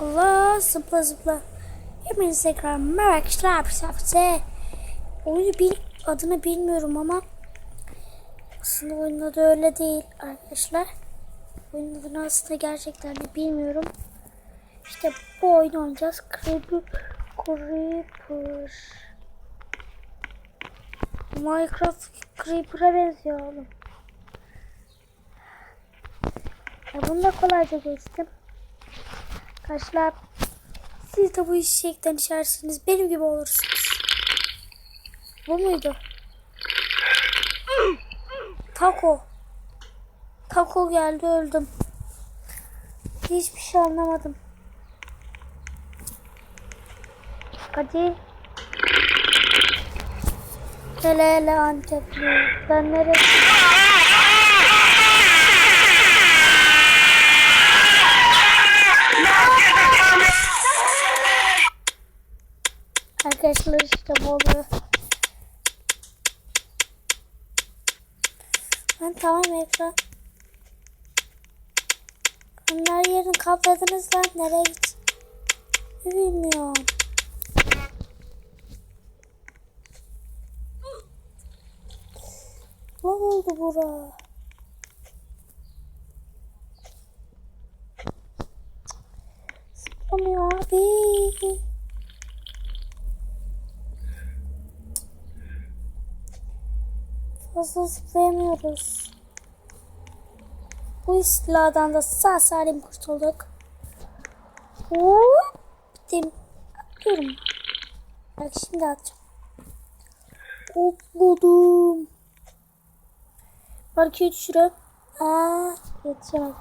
Allah zıpla zıpla. Hepiniz tekrar merhaba arkadaşlar. Size oyunu bil, adını bilmiyorum ama aslında oyunun adı öyle değil arkadaşlar. Oyunun adını aslında gerçekten de bilmiyorum. İşte bu oyunu oynayacağız. Creeper. Creeper. Minecraft Creeper'a benziyor oğlum. Ya bunu da kolayca geçtim. Arkadaşlar siz de bu işekten içersiniz. Benim gibi olursunuz. Bu muydu? Taco. Taco geldi öldüm. Hiçbir şey anlamadım. Hadi. Hele hele Antepli. Ben nereye? Oluyor. Ben tamam ekran. Onlar yerini kapladınız lan. Nereye git? Bilmiyorum. Ne oldu bura? Sıkılmıyor abi. Fazla zıplayamıyoruz. Bu istiladan da sağ salim kurtulduk. Hop, bittim. Atıyorum. Bak şimdi atacağım. Hopladım. Belki düşürüm. Aa, yetişemedim.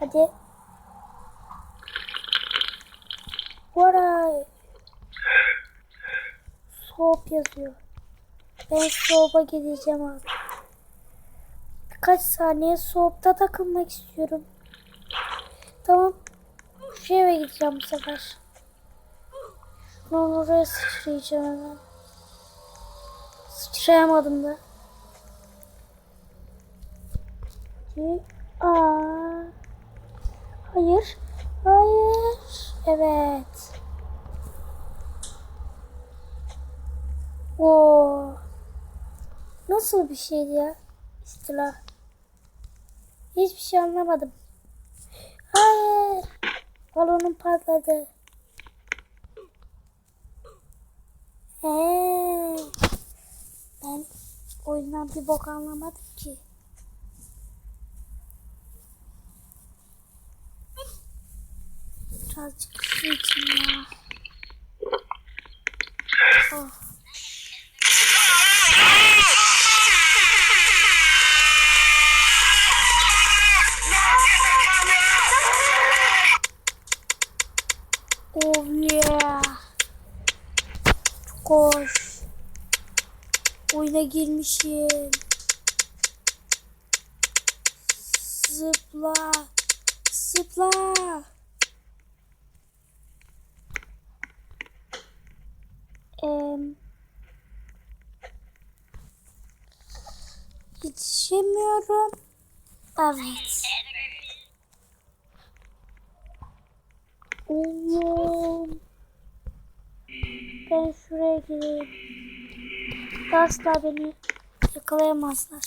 Hadi. Varay. Soğuk yazıyor. Ben soğuğa gideceğim abi. Birkaç saniye soğukta takılmak istiyorum. Tamam. Şu eve gideceğim bu sefer. Şunu oraya sıçrayacağım hemen. Sıçrayamadım da. Aa. Hayır. Hayır. Evet. Oo. Nasıl bir şeydi ya? İstila. Hiçbir şey anlamadım. Hayır. Balonum patladı. Ee, ben oyundan bir bok anlamadım ki. Birazcık su için ya. Oh. Oh yeah. Koş. Oyuna girmişim. Zıpla. Zıpla. Em, Yetişemiyorum. Evet. Oğlum. Ben şuraya gireyim. Asla beni yakalayamazlar.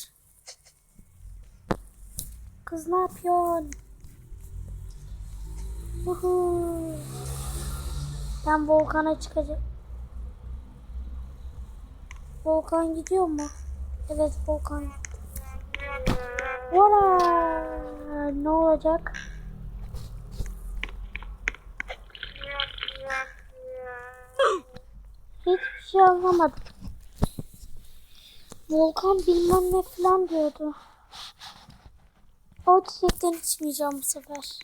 Kız ne yapıyorsun? Uhu. Ben volkana çıkacağım. Volkan gidiyor mu? Evet volkan. Vara! Ne olacak? Hiçbir şey anlamadım. Volkan bilmem ne falan diyordu. O çiçekten içmeyeceğim bu sefer.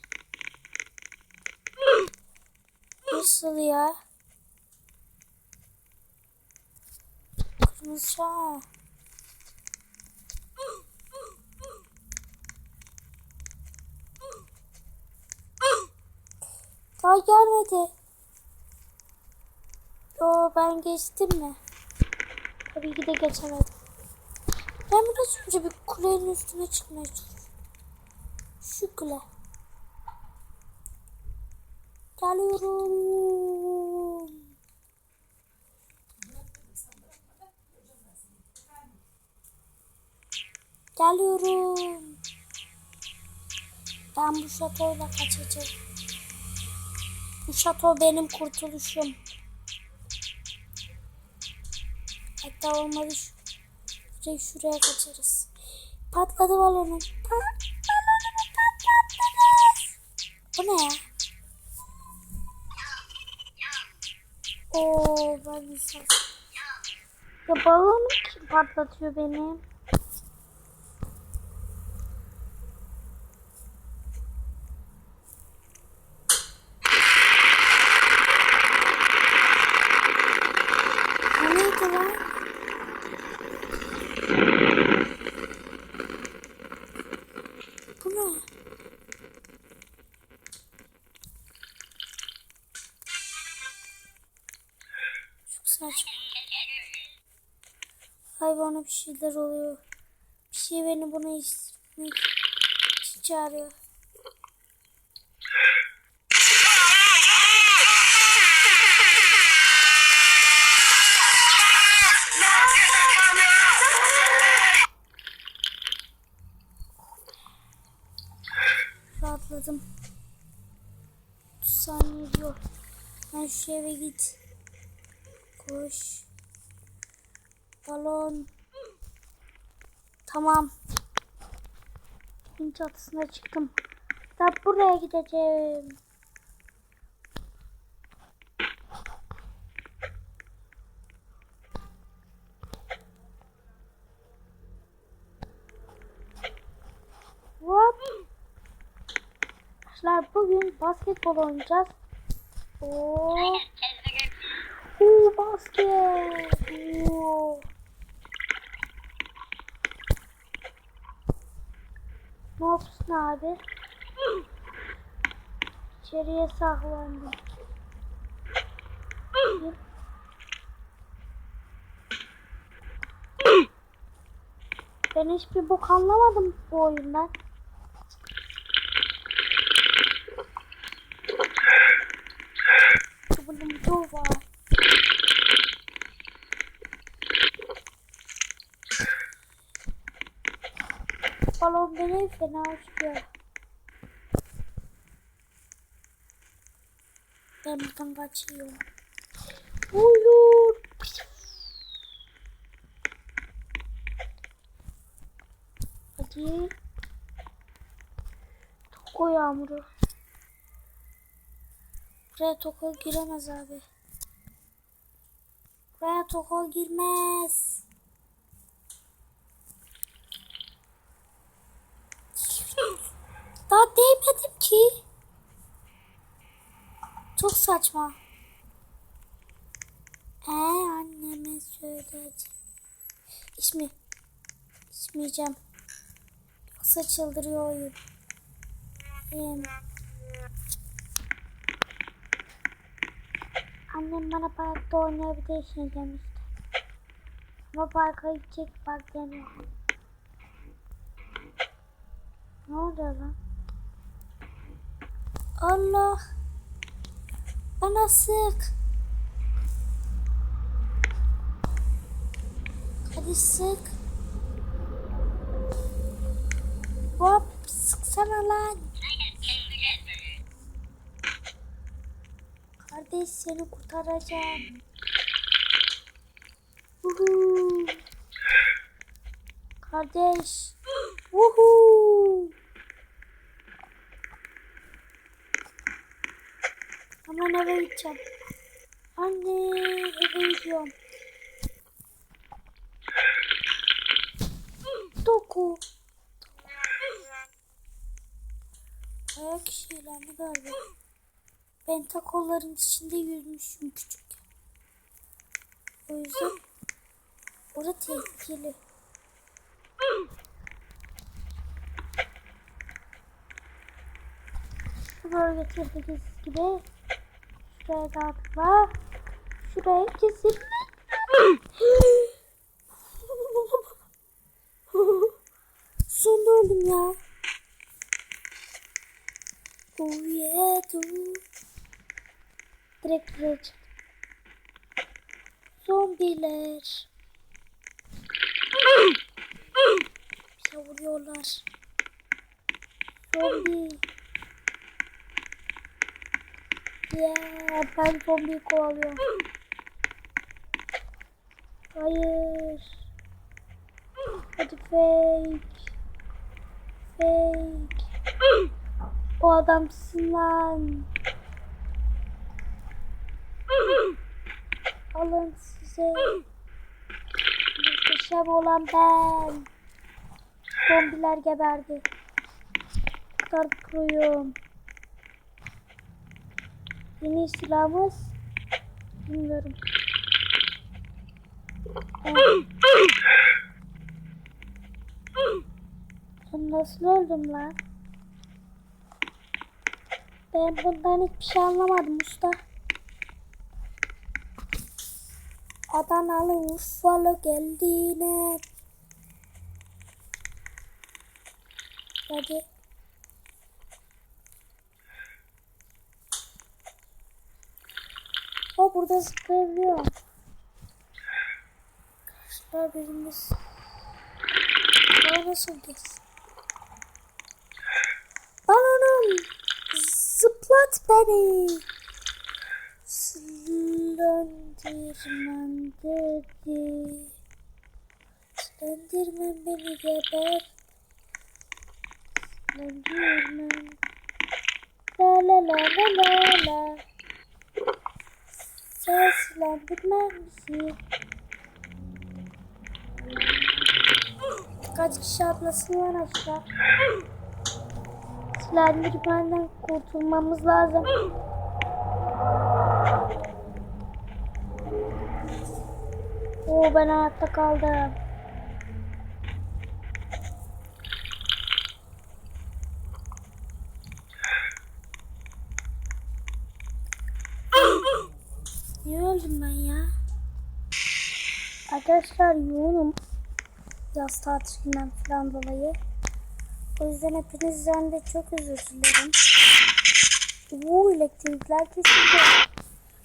Nasıl ya? Kırmızı çağ. Daha gelmedi. Yo ben geçtim mi? Tabii ki de geçemedim. Ben biraz önce bir kulenin üstüne çıkmaya çalışıyorum. Şu kule. Geliyorum. Geliyorum. Ben bu şatoyla kaçacağım. Bu şato benim kurtuluşum. Hatta olmadı şu, şuraya, şuraya kaçarız. Patladı balonum. Pa- balonumu patlattınız. Bu ne ya? Oo ben insan. Ya balonu kim patlatıyor benim? O neydi lan? Bu ne? Çok saçma. Hayvana bir şeyler oluyor. Bir şey beni buna istemek için çağırıyor. Rahatladım. 30 saniye diyor. Ben şu eve git. Koş. Balon. Tamam. Evin çatısına çıktım. Da buraya gideceğim. Hop. Arkadaşlar bugün basketbol oynayacağız. Oo. Oo basket. Oo. Ne yapsın abi? İçeriye saklandım. Ben hiçbir bok anlamadım bu oyundan. Bunun var. Balon beni fena uçuyor. Ben buradan kaçıyorum. Uyur. Hadi. Toko yağmuru. Buraya toko giremez abi. Buraya toko girmez. Daha değmedim ki. Çok saçma. Ee anneme söyleyeceğim. İçmi. İçmeyeceğim. Yoksa çıldırıyor oyun. Ee, annem bana parkta oynayabilirsin demişti. Ama parka gidecek bak demiyor. Ne oluyor lan? Allah. Bana sık. Hadi sık. Hop sıksana lan. Kardeş seni kurtaracağım. Uhu. Kardeş. Uhu. Hemen eve gideceğim. Anne eve gidiyorum. Doku. Ayak şeylerini galiba. Ben takoların içinde yüzmüşüm küçük. O yüzden orada tehlikeli. Şu bölge tehlikesiz gibi. Şuraya da atla. Şuraya kesin. Sonunda öldüm ya. Oh yeah, do. Direkt buraya çık. Zombiler. Bize vuruyorlar. Zombi. Yeah, ben zombiyi kovalıyorum. Hayır. Hadi fake. Fake. O adamsın lan. Alın size. Muhteşem olan ben. Zombiler geberdi. Kadar proyum. Yeni silahımız bilmiyorum. Ben nasıl öldüm lan? Ben bundan hiçbir şey anlamadım usta. Adanalı Urfalı geldi yine. Hadi. Burada zıplayabiliyor. Arkadaşlar birimiz. Bana nasıl geç? Balonum. Zıplat beni. Slenderman dedi. Slenderman beni geber. Slenderman. La la la la la la. Sen Slenderman misin? Kaç kişi atlasın lan aşağı? Slenderman'den kurtulmamız lazım. Oo ben hayatta kaldım. Öldüm ben ya? Arkadaşlar yoğunum. Yaz tatilinden falan dolayı. O yüzden hepinizden de çok özür dilerim. Oo elektrikler kesildi.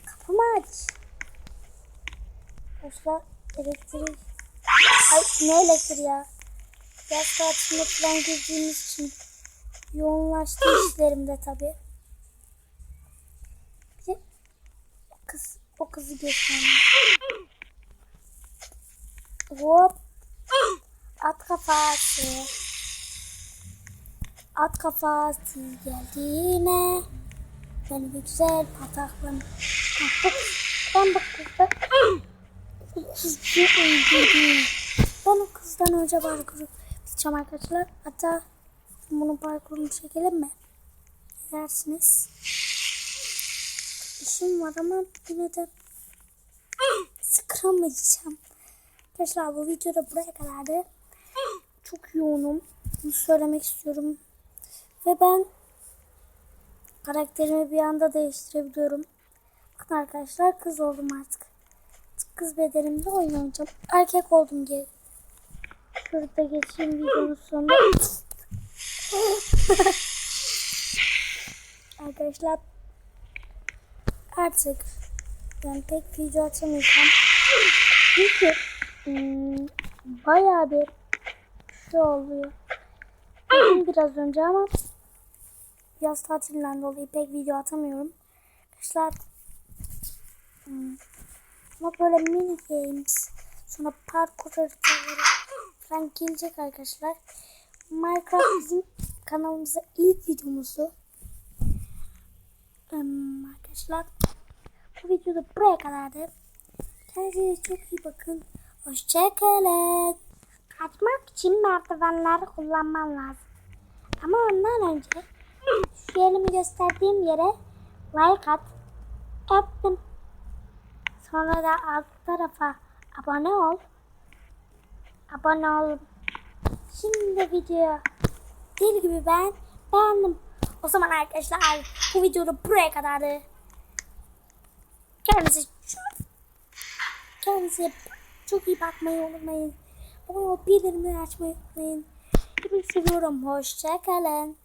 Kapımı aç. Arkadaşlar elektrik. Ay ne elektriği ya? Yaz tatiline falan girdiğimiz için yoğunlaştı işlerimde tabi. Bir de o kız, o kızı geçmem. Hop. At kafası. At kafası geldi yine. Beni bir güzel pataklan. Ben bu kızı o kızı öldürdüm. Ben o kızdan önce parkuru biteceğim arkadaşlar. Hatta bunun parkurunu çekelim mi? Ne dersiniz? İşim var ama yine de sıkılamayacağım. Arkadaşlar bu videoda buraya kadardı. Çok yoğunum. Bunu söylemek istiyorum. Ve ben karakterimi bir anda değiştirebiliyorum. Bakın arkadaşlar kız oldum artık. Kız bedenimde oynayacağım. Erkek oldum diye. Şurada geçeyim videonun sonunda. arkadaşlar artık ben pek video atamayacağım. Çünkü hmm, bayağı bir şey oluyor. Dedim biraz önce ama yaz tatilinden dolayı pek video atamıyorum. Arkadaşlar hmm, ama böyle mini games sonra parkur haritaları falan gelecek arkadaşlar. Minecraft bizim kanalımıza ilk videomuzu. Hmm, arkadaşlar bu videoda buraya kadardı. Kendinize çok iyi bakın. Hoşçakalın. Kaçmak için merdivenleri kullanman lazım. Ama ondan önce şu elimi gösterdiğim yere like at. Öptüm. Sonra da alt tarafa abone ol. Abone ol. Şimdi videoya deli gibi ben beğendim. O zaman arkadaşlar bu videoda buraya kadardı. Kendinize çok, kendinize çok iyi bakmayı unutmayın. Ama bildirimleri açmayı unutmayın. Hepinizi seviyorum. Hoşçakalın.